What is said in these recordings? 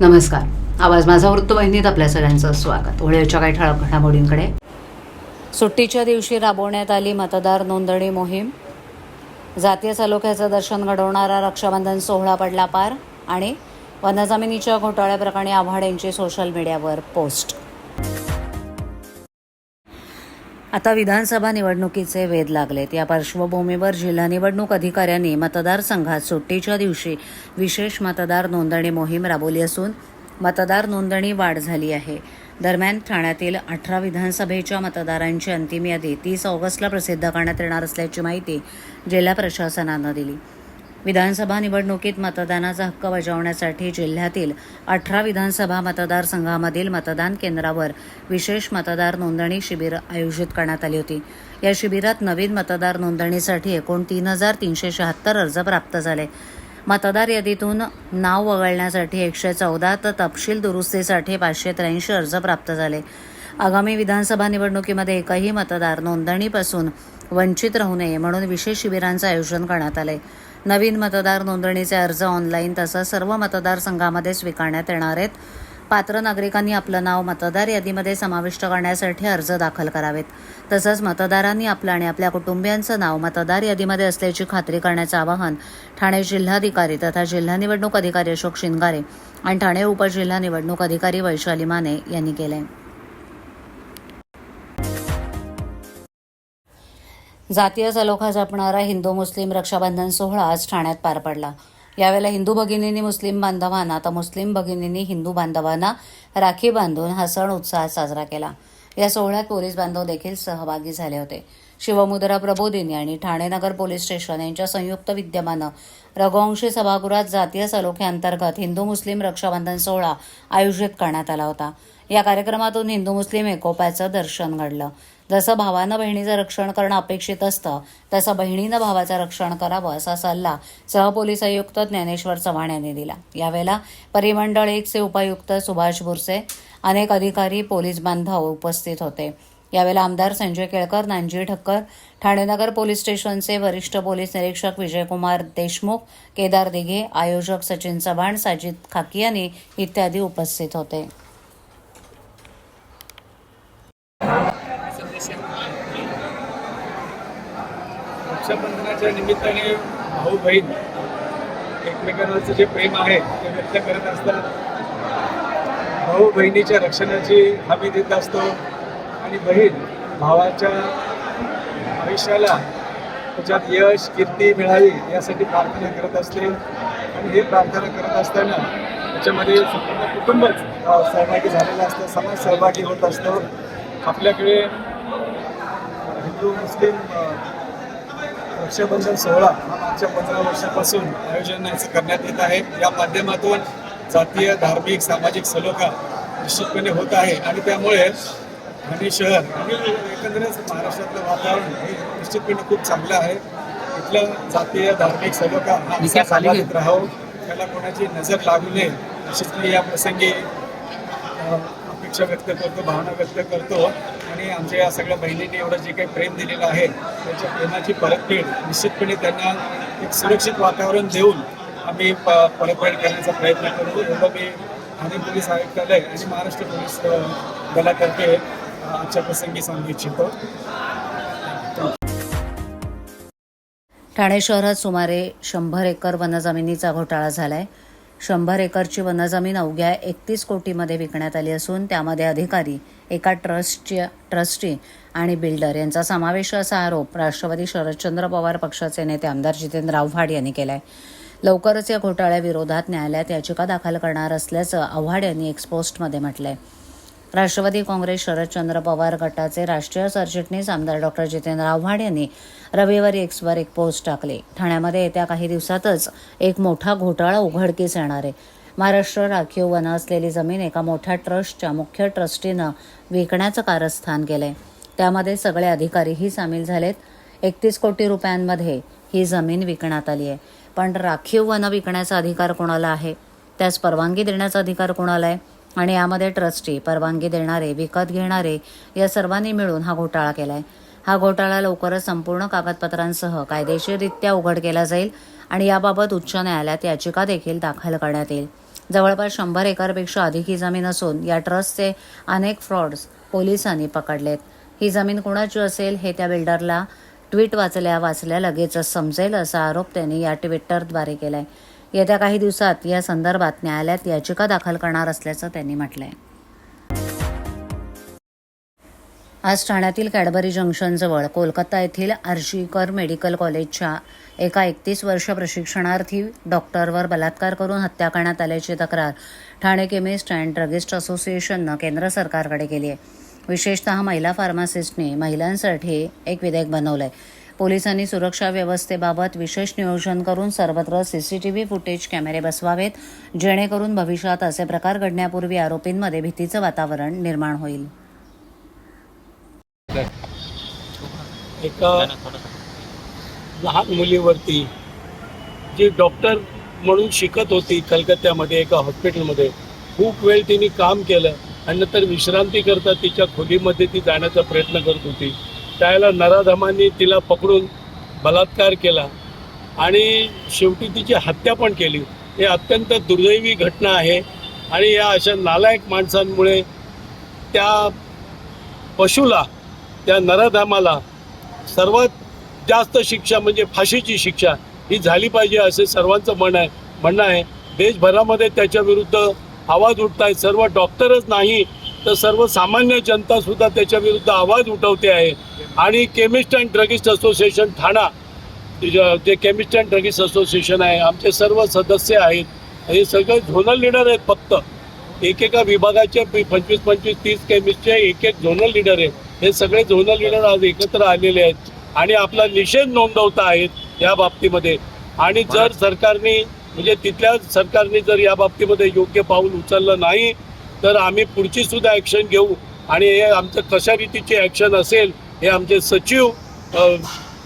नमस्कार. आवाज माझा वृत्तवाहिनीत आपल्या सगळ्यांचं स्वागत. होळीच्या काही ठळक घडामोडींकडे. सुट्टीच्या दिवशी राबवण्यात आली मतदार नोंदणी मोहीम. जातीय सलोख्याचं दर्शन घडवणारा रक्षाबंधन सोहळा पडला पार आणि वनजमिनीच्या घोटाळ्याप्रकरणी आव्हाड यांची सोशल मीडियावर पोस्ट आता विधानसभा निवडणुकीचे वेध लागलेत. या पार्श्वभूमीवर जिल्हा निवडणूक अधिकाऱ्यांनी मतदारसंघात सुट्टीच्या दिवशी विशेष मतदार नोंदणी मोहीम राबवली असून मतदार नोंदणी वाढ झाली आहे. दरम्यान ठाण्यातील अठरा विधानसभेच्या मतदारांची अंतिम यादी तीस ऑगस्टला प्रसिद्ध करण्यात येणार असल्याची माहिती जिल्हा प्रशासनानं दिली. विधानसभा निवडणुकीत मतदानाचा हक्क बजावण्यासाठी जिल्ह्यातील अठरा विधानसभा मतदारसंघामधील मतदान केंद्रावर विशेष मतदार नोंदणी शिबिर आयोजित करण्यात आली होती. या शिबिरात नवीन मतदार नोंदणीसाठी एकूण तीन हजार तीनशे शहात्तर अर्ज प्राप्त झाले. मतदार यादीतून नाव वगळण्यासाठी एकशे चौदा तर तपशील दुरुस्तीसाठी पाचशे त्र्याऐंशी अर्ज प्राप्त झाले. आगामी विधानसभा निवडणुकीमध्ये एकही मतदार नोंदणीपासून वंचित राहू नये म्हणून विशेष शिबिरांचं आयोजन करण्यात आलंय. नवीन मतदार नोंदणीचे अर्ज ऑनलाईन तसंच सर्व मतदारसंघामध्ये स्वीकारण्यात येणार आहेत. पात्र नागरिकांनी आपलं नाव मतदार यादीमध्ये समाविष्ट करण्यासाठी अर्ज दाखल करावेत. तसंच मतदारांनी आपलं आणि आपल्या कुटुंबियांचं नाव मतदार यादीमध्ये असल्याची खात्री करण्याचं आवाहन ठाणे जिल्हाधिकारी तथा जिल्हा निवडणूक अधिकारी अशोक शिंगारे आणि ठाणे उपजिल्हा निवडणूक अधिकारी वैशाली माने यांनी केलंय. जातीय सलोखा जपणारा हिंदू मुस्लिम रक्षाबंधन सोहळा आज ठाण्यात पार पडला. यावेळेला हिंदू भगिनींनी मुस्लिम बांधवांना तर मुस्लिम भगिनींनी हिंदू बांधवांना राखी बांधून हा सण उत्साहात साजरा केला. या सोहळ्यात पोलीस बांधव देखील सहभागी झाले होते. शिवमुद्रा प्रबोधिनी आणि ठाणे नगर पोलीस स्टेशन यांच्या संयुक्त विद्यमानं रघुवंशी सभागृहात जातीय सलोख्याअंतर्गत हिंदू मुस्लिम रक्षाबंधन सोहळा आयोजित करण्यात आला होता. या कार्यक्रमातून हिंदू मुस्लिम एकोप्याचं दर्शन घडलं. जसं भावानं बहिणीचं रक्षण करणं अपेक्षित असतं तसं बहिणीनं भावाचं रक्षण करावं असा सल्ला सहपोलीस आयुक्त ज्ञानेश्वर चव्हाण यांनी दिला. यावेळेला परिमंडळ एकचे उपायुक्त सुभाष बुरसे अनेक अधिकारी पोलीस बांधव उपस्थित होते. यावेळेला आमदार संजय केळकर नांजी ठक्कर ठाणेनगर पोलीस स्टेशनचे वरिष्ठ पोलीस निरीक्षक विजयकुमार देशमुख केदार दिघे आयोजक सचिन चव्हाण साजिद खाकियानी इत्यादी उपस्थित होते. रक्षाबंधनाच्या निमित्ताने भाऊ बहीण एकमेकांवरचं जे प्रेम आहे ते व्यक्त करत असतात. भाऊ बहिणीच्या रक्षणाची हमी देत असतो आणि बहीण भावाच्या आयुष्याला त्याच्यात यश कीर्ती मिळावी यासाठी प्रार्थना करत असते. आणि हे प्रार्थना करत असताना त्याच्यामध्ये संपूर्ण कुटुंबच सहभागी झालेलं असतं समाज सहभागी होत असतो. आपल्याकडे हिंदू मुस्लिम रक्षाबंधन सोहळा मागच्या पंधरा वर्षापासून आयोजनाचं करण्यात येत आहे. या माध्यमातून जातीय धार्मिक सामाजिक सलोखा निश्चितपणे होत आहे. आणि त्यामुळे ठाणे शहर आणि एकंदरच महाराष्ट्रातलं वातावरण हे निश्चितपणे खूप चांगलं आहे. इथलं जातीय धार्मिक सलोखा हा संवादित राहावं त्याला कोणाची नजर लागू नये. निश्चित मी या प्रसंगी अपेक्षा व्यक्त करतो भावना व्यक्त करतो. आणि आमच्या या सगळ्या बहिणींनी एवढं जे काही प्रेम दिलेलं आहे त्याच्या प्रेमाची परतफेड निश्चितपणे त्यांना एक सुरक्षित वातावरण देऊन आम्ही प परतफेड करण्याचा प्रयत्न करतो. एवढं मी ठाणे पोलीस आयुक्तालय आणि महाराष्ट्र पोलीस दलातर्फे आजच्या प्रसंगी सांगू इच्छितो. ठाणे शहरात सुमारे शंभर एकर वनजमिनीचा घोटाळा झालाय. शंभर एकरची वनजमीन अवघ्या एकतीस कोटीमध्ये विकण्यात आली असून त्यामध्ये अधिकारी एका ट्रस्टची ट्रस्टी आणि बिल्डर यांचा समावेश असा आरोप राष्ट्रवादी शरदचंद्र पवार पक्षाचे नेते आमदार जितेंद्र आव्हाड यांनी केलाय. लवकरच या घोटाळ्याविरोधात न्यायालयात याचिका दाखल करणार असल्याचं आव्हाड यांनी एक्सपोस्टमध्ये म्हटलंय. राष्ट्रवादी काँग्रेस शरदचंद्र पवार गटाचे राष्ट्रीय सरचिटणीस आमदार डॉक्टर जितेंद्र आव्हाड यांनी रविवारी एक्सवर एक पोस्ट टाकली. ठाण्यामध्ये येत्या काही दिवसातच एक मोठा घोटाळा उघडकीस येणार आहे. महाराष्ट्र राखीव वन असलेली जमीन एका मोठ्या ट्रस्टच्या मुख्य ट्रस्टीनं विकण्याचं कारस्थान केलंय. त्यामध्ये सगळे अधिकारीही सामील झालेत. एकतीस कोटी रुपयांमध्ये ही जमीन विकण्यात आली आहे. पण राखीव वन विकण्याचा अधिकार कोणाला आहे? त्यास परवानगी देण्याचा अधिकार कोणाला आहे? आणि यामध्ये ट्रस्टी परवानगी देणारे विकत घेणारे या सर्वांनी मिळून हा घोटाळा केलाय. हा घोटाळा लवकरच संपूर्ण कागदपत्रांसह कायदेशीररित्या उघड केला जाईल आणि याबाबत उच्च न्यायालयात याचिका देखील दाखल करण्यात येईल. जवळपास शंभर एकरपेक्षा अधिक ही जमीन असून या ट्रस्टचे अनेक फ्रॉड्स पोलिसांनी पकडलेत. ही जमीन कुणाची असेल हे त्या बिल्डरला ट्विट वाचल्या वाचल्या लगेचच समजेल असा आरोप त्यांनी या ट्विटरद्वारे केलाय. येत्या काही दिवसात या संदर्भात न्यायालयात याचिका दाखल करणार असल्याचं त्यांनी म्हटलंय. आज ठाण्यातील कॅडबरी जंक्शनजवळ कोलकाता येथील आर्जीकर मेडिकल कॉलेजच्या एका एकतीस वर्ष प्रशिक्षणार्थी डॉक्टरवर बलात्कार करून हत्या करण्यात आल्याची तक्रार ठाणे केमिस्ट अँड ड्रगिस्ट असोसिएशननं केंद्र सरकारकडे केली आहे विशेषतः महिला फार्मासिस्टने महिलांसाठी एक विधेयक बनवलं आहे पोलिसांनी सुरक्षा व्यवस्थेबाबत विशेष नियोजन करून सर्वत्र सीसीटीव्ही फुटेज कॅमेरे बसवावेत जेणेकरून भविष्यात असे प्रकार घडण्यापूर्वी आरोपींमध्ये भीतीचं वातावरण निर्माण होईल. एका लहान मुलीवरती जी डॉक्टर म्हणून शिकत होती कलकत्त्यामध्ये एका हॉस्पिटलमध्ये खूप वेळ तिने काम केलं आणि नंतर विश्रांती करता तिच्या खोलीमध्ये ती जाण्याचा प्रयत्न करत होती. त्यावेळेला नराधमांनी तिला पकडून बलात्कार केला आणि शेवटी तिची हत्या पण केली. हे अत्यंत दुर्दैवी घटना आहे आणि या अशा नालायक माणसांमुळे त्या पशुला त्या नराधामाला सर्वात जास्त शिक्षा म्हणजे फाशीची शिक्षा ही झाली पाहिजे असे सर्वांचं म्हण आहे म्हणणं आहे. देशभरामध्ये त्याच्या विरुद्ध आवाज उठत आहे सर्व डॉक्टरच नाही तर सर्वसामान्य जनतासुद्धा त्याच्याविरुद्ध आवाज उठवते आहे. आणि chemist and druggist association Thane जे- केमिस्ट अँड ड्रगिस्ट असोसिएशन आहे आमचे सर्व सदस्य आहेत. हे सगळे झोनल लीडर आहेत फक्त. एकेका विभागाचे पंचवीस पंचवीस तीस केमिस्टचे एक एक झोनल लीडर आहेत. हे सगळे झोनल लीडर आज एकत्र आलेले आहेत. आणि आपला निषेध नोंदवता आहेत या बाबतीमध्ये. आणि जर सरकारने म्हणजे तिथल्या सरकारने जर या बाबतीमध्ये योग्य पाऊल उचललं नाही तर आम्ही पुढची सुद्धा ॲक्शन घेऊ. आणि हे आमचं कशा रीतीची ॲक्शन असेल हे आमचे सचिव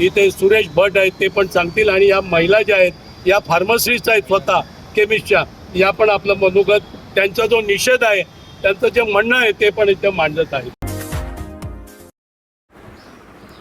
इथे सुरेश भट आहेत ते पण सांगतील. आणि या महिला ज्या आहेत या फार्मसिस्ट आहेत स्वतः केमिस्टच्या या पण आपलं मनोगत त्यांचा जो निषेध आहे त्यांचं जे म्हणणं आहे ते पण इथे मांडत आहे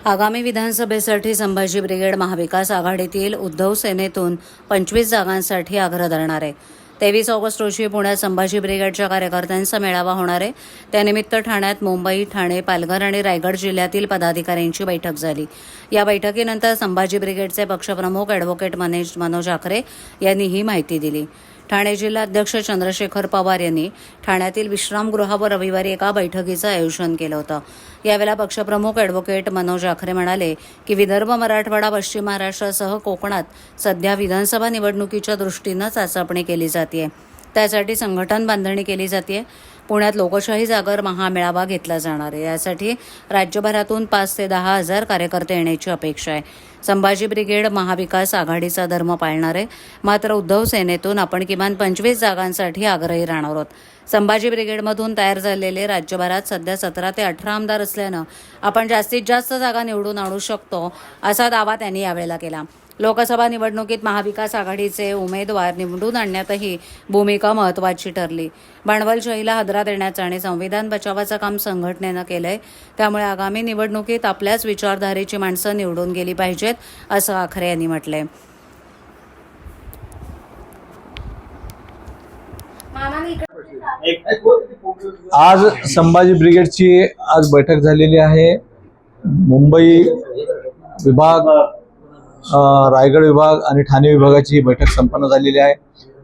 आगामी विधानसभेसाठी संभाजी ब्रिगेड महाविकास आघाडीतील उद्धव सेनेतून पंचवीस जागांसाठी आग्रह धरणार आहे. तेवीस ऑगस्ट रोजी पुण्यात संभाजी ब्रिगेडच्या कार्यकर्त्यांचा मेळावा होणार आहे. त्यानिमित्त ठाण्यात मुंबई ठाणे पालघर आणि रायगड जिल्ह्यातील पदाधिकाऱ्यांची बैठक झाली. या बैठकीनंतर संभाजी ब्रिगेडचे पक्षप्रमुख अॅडव्होकेट मनोज आखरे यांनी ही माहिती दिली. ठाणे जिल्हाध्यक्ष चंद्रशेखर पवार यांनी ठाण्यातील विश्रामगृहावर रविवारी एका बैठकीचं आयोजन केलं होतं. यावेळेला पक्षप्रमुख ॲडव्होकेट मनोज आखरे म्हणाले की विदर्भ मराठवाडा पश्चिम महाराष्ट्रासह कोकणात सध्या विधानसभा निवडणुकीच्या दृष्टीनं चाचपणी केली जाते त्यासाठी संघटन बांधणी केली जाते पुण्यात लोकशाही जागर महामेळावा घेतला जाणार आहे. यासाठी राज्यभरातून पाच ते दहा हजार कार्यकर्ते येण्याची अपेक्षा आहे. संभाजी ब्रिगेड महाविकास आघाडीचा धर्म पाळणार आहे. मात्र उद्धव सेनेतून आपण किमान पंचवीस जागांसाठी आग्रही राहणार आहोत. संभाजी ब्रिगेडमधून तयार झालेले राज्यभरात सध्या सतरा ते अठरा आमदार असल्यानं आपण जास्तीत जास्त जागा निवडून आणू शकतो असा दावा त्यांनी यावेळेला केला. लोकसभा निवडणुकीत महाविकास आघाडीचे उमेदवार निवडून आणण्यातही भूमिका महत्वाची ठरली. भांडवलशाहीला हादरा देण्याचं आणि संविधान बचावाचं काम संघटनेनं केलंय त्यामुळे आगामी निवडणुकीत आपल्याच विचारधारेची माणसं निवडून गेली पाहिजेत असं आखरे यांनी म्हटलंय. आज संभाजी ब्रिगेडची आज बैठक झालेली आहे. मुंबई विभाग रायगड विभाग आणि ठाणे विभागाची ही बैठक संपन्न झालेली आहे.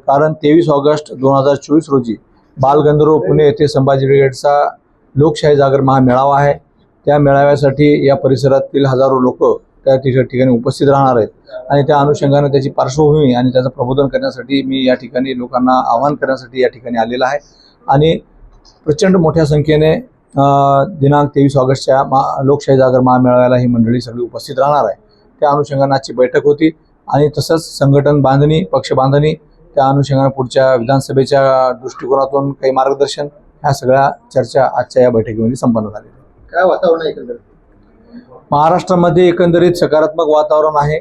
कारण तेवीस ऑगस्ट दोन हजार चोवीस रोजी बालगंधर्व पुणे येथे संभाजी ब्रिगेडचा लोकशाही जागर महामेळावा आहे. त्या मेळाव्यासाठी या परिसरातील हजारो लोक त्या तिच्या ठिकाणी उपस्थित राहणार आहेत. आणि त्या अनुषंगाने त्याची पार्श्वभूमी आणि त्याचं प्रबोधन करण्यासाठी मी या ठिकाणी लोकांना आवाहन करण्यासाठी या ठिकाणी आलेला आहे. आणि प्रचंड मोठ्या संख्येने दिनांक तेवीस ऑगस्टच्या मा लोकशाही जागर महामेळाव्याला ही मंडळी सगळी उपस्थित राहणार आहे. त्या अनुषंगाने आजची बैठक होती. आणि तसंच संघटन बांधणी पक्ष बांधणी त्या अनुषंगाने पुढच्या विधानसभेच्या दृष्टिकोनातून काही मार्गदर्शन ह्या सगळ्या चर्चा आजच्या या बैठकीमध्ये संपन्न झालेल्या आहेत. काय वातावरण एकंदरीत? महाराष्ट्रामध्ये एकंदरीत सकारात्मक वातावरण आहे.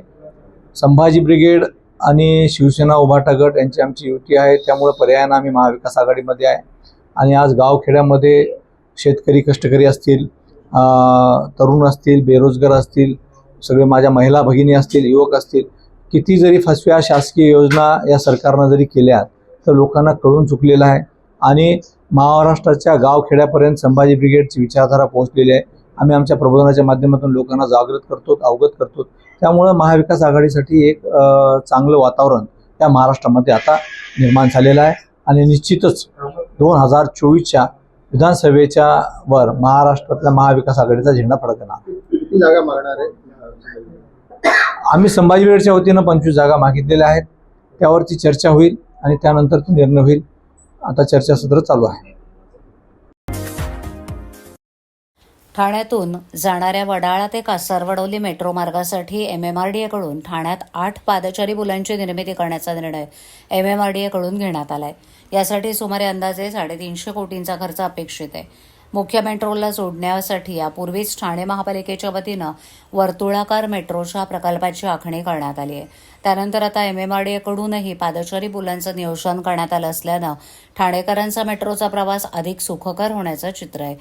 संभाजी ब्रिगेड आणि शिवसेना उभाटा गट यांची आमची युती आहे. त्यामुळे पर्यायानं आम्ही महाविकास आघाडीमध्ये आहे. आणि आज गावखेड्यामध्ये शेतकरी कष्टकरी असतील तरुण असतील बेरोजगार असतील सगळे माझ्या महिला भगिनी असतील युवक असतील किती जरी फसव्या शासकीय योजना या सरकारनं जरी केल्या तर लोकांना कळून चुकलेलं आहे. आणि महाराष्ट्राच्या गावखेड्यापर्यंत संभाजी ब्रिगेडची विचारधारा पोहोचलेली आहे. आम्ही आमच्या प्रबोधनाच्या माध्यमातून लोकांना जागृत करतो अवगत करतो. त्यामुळं महाविकास आघाडीसाठी एक चांगलं वातावरण या महाराष्ट्रामध्ये आता निर्माण झालेलं आहे. आणि निश्चितच दोन हजार चोवीसच्या विधानसभेच्या वर महाराष्ट्रातल्या महाविकास आघाडीचा झेंडा फडकणार. किती जागा मागणार आहे? आम्ही संभाजी ब्रिगेडच्या वतीनं पंचवीस जागा मागितलेल्या आहेत. त्यावरती चर्चा होईल आणि त्यानंतर तो निर्णय होईल. आता चर्चासत्र चालू आहे. ठाण्यातून जाणाऱ्या वडाळा ते कासारवडवली मेट्रो मार्गासाठी एम एम आर डी एकडून ठाण्यात आठ पादचारी पुलांची निर्मिती करण्याचा निर्णय एम एम आर डी एकडून घेण्यात आलाय. यासाठी सुमारे अंदाजे साडेतीनशे कोटींचा खर्च अपेक्षित आहे. मुख्य मेट्रोला जोडण्यासाठी यापूर्वीच ठाणे महापालिकेच्या वतीनं वर्तुळाकार मेट्रोच्या प्रकल्पाची आखणी करण्यात आली आहे. त्यानंतर आता एम एम आर डी पादचारी पुलांचं नियोजन करण्यात आलं असल्यानं ठाणेकरांचा मेट्रोचा प्रवास अधिक सुखकर होण्याचं चित्र आहे.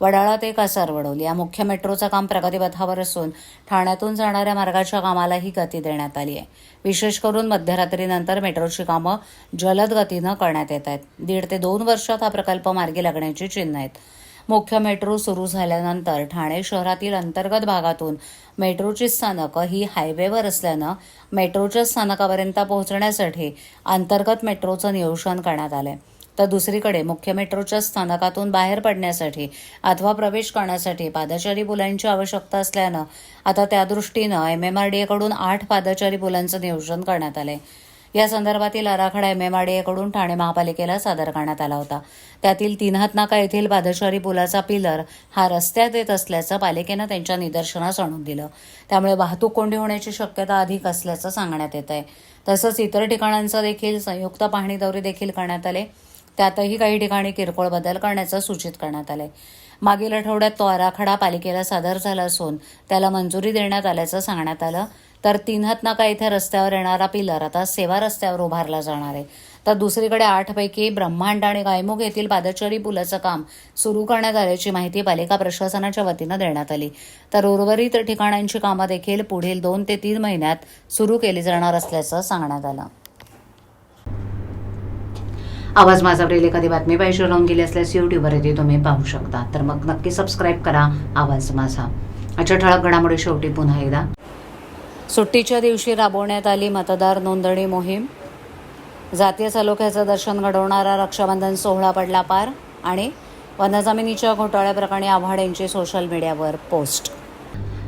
वडाळा ते कासारवडवली या मुख्य मेट्रोचं काम प्रगतीपथावर असून ठाण्यातून जाणाऱ्या मार्गाच्या कामालाही गती देण्यात आली आहे. विशेष करून मध्यरात्रीनंतर मेट्रोची कामं जलद गतीनं करण्यात येत आहेत. दीड ते दोन वर्षात हा प्रकल्प मार्गी लागण्याची चिन्ह आहेत. मुख्य मेट्रो सुरू झाल्यानंतर ठाणे शहरातील अंतर्गत भागातून मेट्रोची स्थानकं ही हायवेवर असल्यानं मेट्रोच्या स्थानकापर्यंत पोहोचण्यासाठी अंतर्गत मेट्रोचं नियोजन करण्यात आलंय. तर दुसरीकडे मुख्य मेट्रोच्या स्थानकातून बाहेर पडण्यासाठी अथवा प्रवेश करण्यासाठी पादचारी पुलांची आवश्यकता असल्यानं आता त्यादृष्टीनं एम एम आर डी एकडून आठ पादचारी पुलांचं नियोजन करण्यात आलंय. या संदर्भातील आराखडा एम एम आर डी एकडून ठाणे महापालिकेला सादर करण्यात आला होता. त्यातील तीन हातनाका येथील पादचारी पुलाचा पिलर हा रस्त्यात येत असल्याचं पालिकेनं त्यांच्या निदर्शनास आणून दिलं. त्यामुळे वाहतूक कोंडी होण्याची शक्यता अधिक असल्याचं सांगण्यात येत आहे तसंच इतर ठिकाणांचा देखील संयुक्त पाहणी दौरे देखील करण्यात आले. त्यातही काही ठिकाणी किरकोळ बदल करण्याचं सूचित करण्यात आलंय. मागील आठवड्यात तो आराखडा पालिकेला सादर झाला असून त्याला मंजुरी देण्यात आल्याचं सांगण्यात आलं. तर तीन नाका इथे रस्त्यावर येणारा पिलर आता सेवा रस्त्यावर उभारला जाणार आहे. तर दुसरीकडे आठपैकी ब्रह्मांड आणि गायमुख येथील पादचारी पुलाचं काम सुरू करण्यात आल्याची माहिती पालिका प्रशासनाच्या वतीनं देण्यात आली. तर उर्वरित ठिकाणांची कामं देखील पुढील दोन ते तीन महिन्यात सुरू केली जाणार असल्याचं सांगण्यात आलं. आवाज माझा माझावरील एखादी बातमी पाहिजे राहून गेली असल्यास यूट्यूबवर येते तुम्ही पाहू शकता. तर मग नक्की सबस्क्राईब करा. आवाज माझा. अशा ठळक घडामोडी शेवटी पुन्हा एकदा. सुट्टीच्या दिवशी राबवण्यात आली मतदार नोंदणी मोहीम. जातीय सलोख्याचं दर्शन घडवणारा रक्षाबंधन सोहळा पडला पार आणि वनजमिनीच्या घोटाळ्याप्रकरणी आव्हाड यांची सोशल मीडियावर पोस्ट